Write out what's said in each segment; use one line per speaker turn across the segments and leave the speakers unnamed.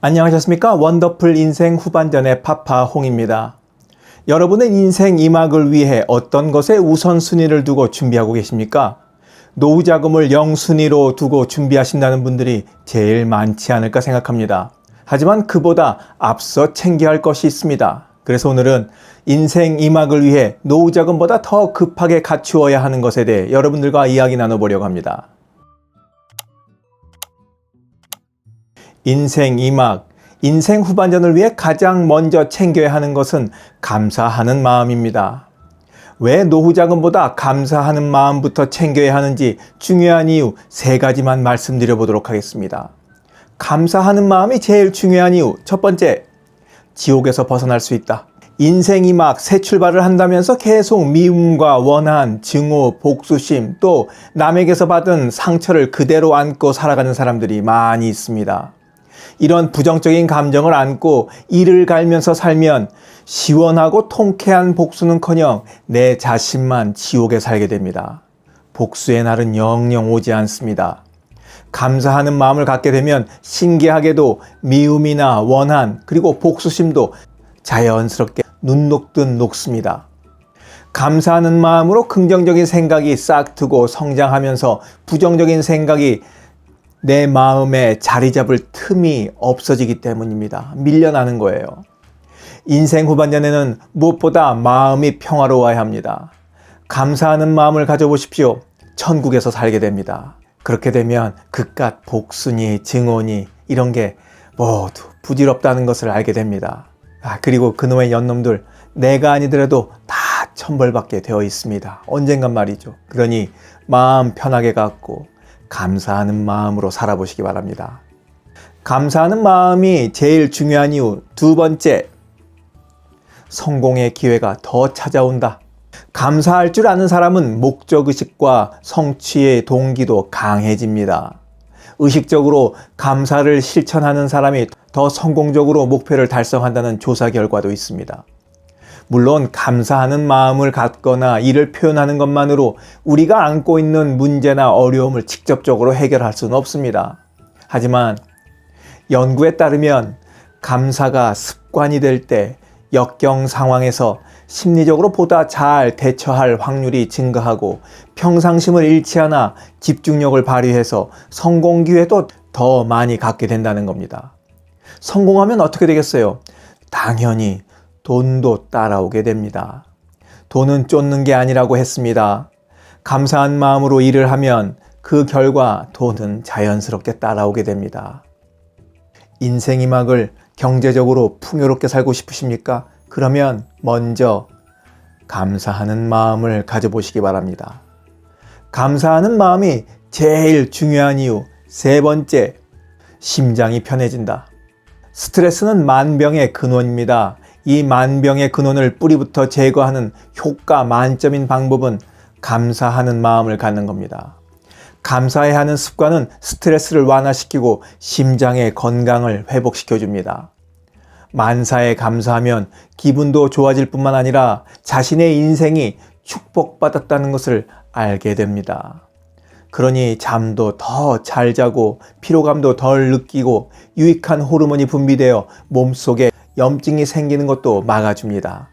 안녕하셨습니까? 원더풀 인생 후반전의 파파 홍입니다. 여러분은 인생 이막을 위해 어떤 것에 우선순위를 두고 준비하고 계십니까? 노후 자금을 0순위로 두고 준비하신다는 분들이 제일 많지 않을까 생각합니다. 하지만 그보다 앞서 챙겨야 할 것이 있습니다. 그래서 오늘은 인생 이막을 위해 노후 자금보다 더 급하게 갖추어야 하는 것에 대해 여러분들과 이야기 나눠보려고 합니다. 인생 이막, 인생 후반전을 위해 가장 먼저 챙겨야 하는 것은 감사하는 마음입니다. 왜 노후 자금보다 감사하는 마음부터 챙겨야 하는지 중요한 이유 세 가지만 말씀드려 보도록 하겠습니다. 감사하는 마음이 제일 중요한 이유 첫 번째, 지옥에서 벗어날 수 있다. 인생이 막 새 출발을 한다면서 계속 미움과 원한, 증오, 복수심, 또 남에게서 받은 상처를 그대로 안고 살아가는 사람들이 많이 있습니다. 이런 부정적인 감정을 안고 이를 갈면서 살면 시원하고 통쾌한 복수는커녕 내 자신만 지옥에 살게 됩니다. 복수의 날은 영영 오지 않습니다. 감사하는 마음을 갖게 되면 신기하게도 미움이나 원한 그리고 복수심도 자연스럽게 눈 녹듯 녹습니다. 감사하는 마음으로 긍정적인 생각이 싹 트고 성장하면서 부정적인 생각이 내 마음에 자리 잡을 틈이 없어지기 때문입니다. 밀려나는 거예요. 인생 후반전에는 무엇보다 마음이 평화로워야 합니다. 감사하는 마음을 가져보십시오. 천국에서 살게 됩니다. 그렇게 되면 그깟 복순이, 증오니 이런 게 모두 부질없다는 것을 알게 됩니다. 아, 그리고 그놈의 연놈들 내가 아니더라도 다 천벌받게 되어 있습니다. 언젠간 말이죠. 그러니 마음 편하게 갖고 감사하는 마음으로 살아보시기 바랍니다. 감사하는 마음이 제일 중요한 이유 두 번째, 성공의 기회가 더 찾아온다. 감사할 줄 아는 사람은 목적의식과 성취의 동기도 강해집니다. 의식적으로 감사를 실천하는 사람이 더 성공적으로 목표를 달성한다는 조사 결과도 있습니다. 물론 감사하는 마음을 갖거나 이를 표현하는 것만으로 우리가 안고 있는 문제나 어려움을 직접적으로 해결할 수는 없습니다. 하지만 연구에 따르면 감사가 습관이 될 때 역경 상황에서 심리적으로 보다 잘 대처할 확률이 증가하고 평상심을 잃지 않아 집중력을 발휘해서 성공 기회도 더 많이 갖게 된다는 겁니다. 성공하면 어떻게 되겠어요? 당연히 돈도 따라오게 됩니다. 돈은 쫓는 게 아니라고 했습니다. 감사한 마음으로 일을 하면 그 결과 돈은 자연스럽게 따라오게 됩니다. 인생 이 막을 경제적으로 풍요롭게 살고 싶으십니까? 그러면 먼저 감사하는 마음을 가져보시기 바랍니다. 감사하는 마음이 제일 중요한 이유 세 번째, 심장이 편해진다. 스트레스는 만병의 근원입니다. 이 만병의 근원을 뿌리부터 제거하는 효과 만점인 방법은 감사하는 마음을 갖는 겁니다. 감사해야 하는 습관은 스트레스를 완화시키고 심장의 건강을 회복시켜 줍니다. 만사에 감사하면 기분도 좋아질 뿐만 아니라 자신의 인생이 축복받았다는 것을 알게 됩니다. 그러니 잠도 더 잘 자고 피로감도 덜 느끼고 유익한 호르몬이 분비되어 몸속에 염증이 생기는 것도 막아줍니다.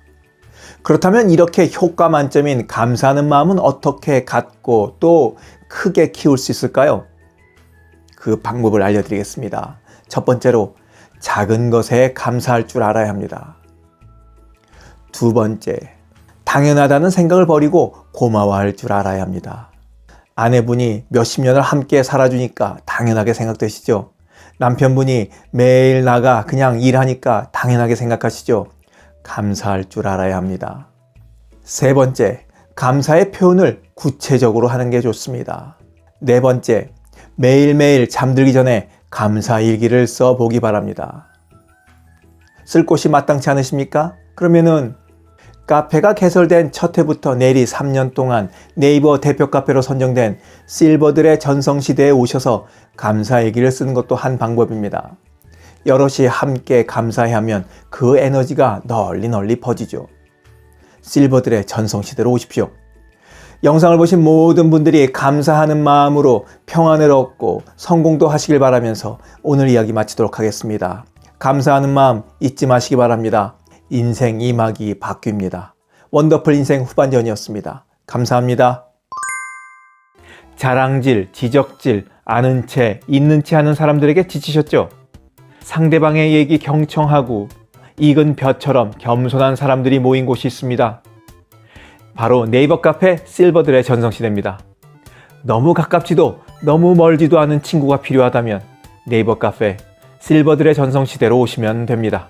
그렇다면 이렇게 효과 만점인 감사하는 마음은 어떻게 갖고 또 크게 키울 수 있을까요? 그 방법을 알려드리겠습니다. 첫 번째로 작은 것에 감사할 줄 알아야 합니다. 두 번째, 당연하다는 생각을 버리고 고마워할 줄 알아야 합니다. 아내분이 몇십 년을 함께 살아주니까 당연하게 생각되시죠? 남편분이 매일 나가 그냥 일하니까 당연하게 생각하시죠. 감사할 줄 알아야 합니다. 세 번째, 감사의 표현을 구체적으로 하는 게 좋습니다. 네 번째, 매일매일 잠들기 전에 감사 일기를 써 보기 바랍니다. 쓸 곳이 마땅치 않으십니까? 그러면은 카페가 개설된 첫 해부터 내리 3년 동안 네이버 대표 카페로 선정된 실버들의 전성시대에 오셔서 감사 얘기를 쓰는 것도 한 방법입니다. 여럿이 함께 감사해하면 그 에너지가 널리 널리 퍼지죠. 실버들의 전성시대로 오십시오. 영상을 보신 모든 분들이 감사하는 마음으로 평안을 얻고 성공도 하시길 바라면서 오늘 이야기 마치도록 하겠습니다. 감사하는 마음 잊지 마시기 바랍니다. 인생 이막이 바뀝니다. 원더풀 인생 후반전이었습니다. 감사합니다. 자랑질, 지적질, 아는 채, 있는 채 하는 사람들에게 지치셨죠? 상대방의 얘기 경청하고 익은 벼처럼 겸손한 사람들이 모인 곳이 있습니다. 바로 네이버 카페 실버들의 전성시대입니다. 너무 가깝지도 너무 멀지도 않은 친구가 필요하다면 네이버 카페 실버들의 전성시대로 오시면 됩니다.